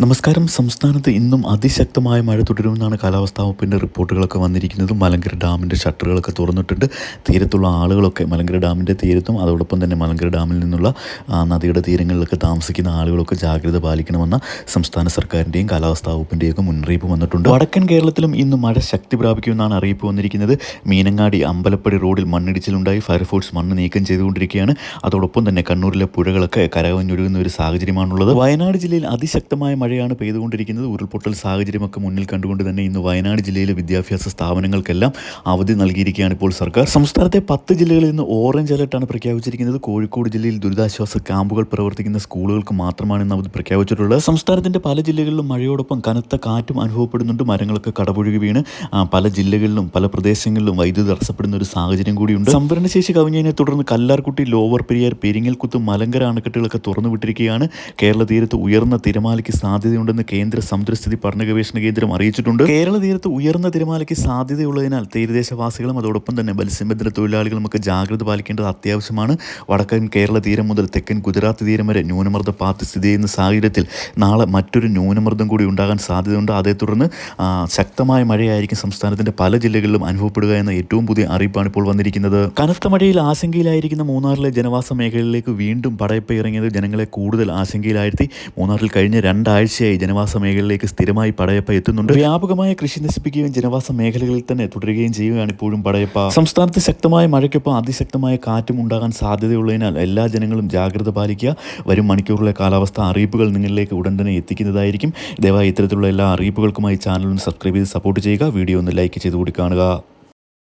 നമസ്കാരം. സംസ്ഥാനത്ത് ഇന്നും അതിശക്തമായ മഴ തുടരുമെന്നാണ് കാലാവസ്ഥാ വകുപ്പിന്റെ റിപ്പോർട്ടുകളൊക്കെ വന്നിരിക്കുന്നത്. മലങ്കര ഡാമിന്റെ ഷട്ടറുകളൊക്കെ തുറന്നിട്ടുണ്ട്. തീരത്തുള്ള ആളുകളൊക്കെ മലങ്കര ഡാമിന്റെ തീരത്തും അതോടൊപ്പം തന്നെ മലങ്കര ഡാമിൽ നിന്നുള്ള നദിയുടെ തീരങ്ങളിലൊക്കെ താമസിക്കുന്ന ആളുകളൊക്കെ ജാഗ്രത പാലിക്കണമെന്ന സംസ്ഥാന സർക്കാരിന്റെയും കാലാവസ്ഥാ വകുപ്പിന്റെയും ഒക്കെ മുന്നറിയിപ്പ് വന്നിട്ടുണ്ട്. വടക്കൻ കേരളത്തിലും ഇന്ന് മഴ ശക്തി പ്രാപിക്കുമെന്നാണ് അറിയിപ്പ് വന്നിരിക്കുന്നത്. മീനങ്ങാടി അമ്പലപ്പടി റോഡിൽ മണ്ണിടിച്ചിലുണ്ടായി. ഫയർഫോഴ്സ് മണ്ണ് നീക്കം ചെയ്തുകൊണ്ടിരിക്കുകയാണ്. അതോടൊപ്പം തന്നെ കണ്ണൂരിലെ പുഴകളൊക്കെ കരകവിഞ്ഞൊഴുകുന്ന ഒരു സാഹചര്യമാണുള്ളത്. വയനാട് ജില്ലയിൽ അതിശക്തമായ മഴയാണ് പെയ്തുകൊണ്ടിരിക്കുന്നത്. ഉരുൾപൊട്ടൽ സാഹചര്യമൊക്കെ മുന്നിൽ കണ്ടുകൊണ്ട് തന്നെ ഇന്ന് വയനാട് ജില്ലയിലെ വിദ്യാഭ്യാസ സ്ഥാപനങ്ങൾക്കെല്ലാം അവധി നൽകിയിരിക്കുകയാണ് ഇപ്പോൾ സർക്കാർ. സംസ്ഥാനത്തെ പത്ത് ജില്ലകളിൽ നിന്ന് ഓറഞ്ച് അലർട്ടാണ് പ്രഖ്യാപിച്ചിരിക്കുന്നത്. കോഴിക്കോട് ജില്ലയിൽ ദുരിതാശ്വാസ ക്യാമ്പുകൾ പ്രവർത്തിക്കുന്ന സ്കൂളുകൾക്ക് മാത്രമാണ് ഇന്ന് അവധി പ്രഖ്യാപിച്ചിട്ടുള്ളത്. സംസ്ഥാനത്തിന്റെ പല ജില്ലകളിലും മഴയോടൊപ്പം കനത്ത കാറ്റും അനുഭവപ്പെടുന്നുണ്ട്. മരങ്ങളൊക്കെ കടപുഴുകി വീണ് പല ജില്ലകളിലും പല പ്രദേശങ്ങളിലും വൈദ്യുതി തടസ്സപ്പെടുന്ന ഒരു സാഹചര്യം കൂടിയുണ്ട്. സംഭരണശേഷി കവിഞ്ഞതിനെ തുടർന്ന് കല്ലാർകുട്ടി ലോവർ പെരിയാർ പെരിങ്ങൽകുത്ത് മലങ്കര അണക്കെട്ടുകളൊക്കെ തുറന്നുവിട്ടിരിക്കുകയാണ്. കേരള തീരത്ത് ഉയർന്ന തിരമാലയ്ക്ക് സാധ്യതയുണ്ടെന്ന് കേന്ദ്ര സമുദ്രസ്ഥിതി പഠന ഗവേഷണ കേന്ദ്രം അറിയിച്ചിട്ടുണ്ട്. കേരള തീരത്ത് ഉയർന്ന തിരമാലയ്ക്ക് സാധ്യതയുള്ളതിനാൽ തീരദേശവാസികളും അതോടൊപ്പം തന്നെ മത്സ്യബന്ധന തൊഴിലാളികളും ഒക്കെ ജാഗ്രത പാലിക്കേണ്ടത് അത്യാവശ്യമാണ്. വടക്കൻ കേരള തീരം മുതൽ തെക്കൻ ഗുജറാത്ത് തീരം വരെ ന്യൂനമർദ്ദ പാത്ത് സ്ഥിതി ചെയ്യുന്ന സാഹചര്യത്തിൽ നാളെ മറ്റൊരു ന്യൂനമർദ്ദം കൂടി ഉണ്ടാകാൻ സാധ്യതയുണ്ട്. അതേ തുടർന്ന് ശക്തമായ മഴയായിരിക്കും സംസ്ഥാനത്തിന്റെ പല ജില്ലകളിലും അനുഭവപ്പെടുക എന്ന ഏറ്റവും പുതിയ അറിയിപ്പാണ് ഇപ്പോൾ വന്നിരിക്കുന്നത്. കനത്ത മഴയിൽ ആശങ്കയിലായിരിക്കുന്ന മൂന്നാറിലെ ജനവാസ മേഖലയിലേക്ക് വീണ്ടും പടയപ്പ് ഇറങ്ങിയത് ജനങ്ങളെ കൂടുതൽ ആശങ്കയിലായിരുത്തി മൂന്നാറിൽ കഴിഞ്ഞ രണ്ടാഴ്ചയായി ജനവാസ മേഖലയിലേക്ക് സ്ഥിരമായി പടയപ്പ എത്തുന്നുണ്ട്. വ്യാപകമായ കൃഷി നശിപ്പിക്കുകയും ജനവാസ മേഖലകളിൽ തന്നെ തുടരുകയും ചെയ്യുകയാണ് ഇപ്പോഴും പടയപ്പ. സംസ്ഥാനത്ത് ശക്തമായ മഴയ്ക്കൊപ്പം അതിശക്തമായ കാറ്റും ഉണ്ടാകാൻ സാധ്യതയുള്ളതിനാൽ എല്ലാ ജനങ്ങളും ജാഗ്രത പാലിക്കുക. വരും മണിക്കൂറിലെ കാലാവസ്ഥ അറിയിപ്പുകൾ നിങ്ങളിലേക്ക് ഉടൻ തന്നെ എത്തിക്കുന്നതായിരിക്കും. ദയവായി ഇത്തരത്തിലുള്ള എല്ലാ അറിയിപ്പുകൾക്കുമായി ചാനലും സബ്സ്ക്രൈബ് ചെയ്ത് സപ്പോർട്ട് ചെയ്യുക. വീഡിയോ ഒന്ന് ലൈക്ക് ചെയ്ത് കൂടി കാണുക.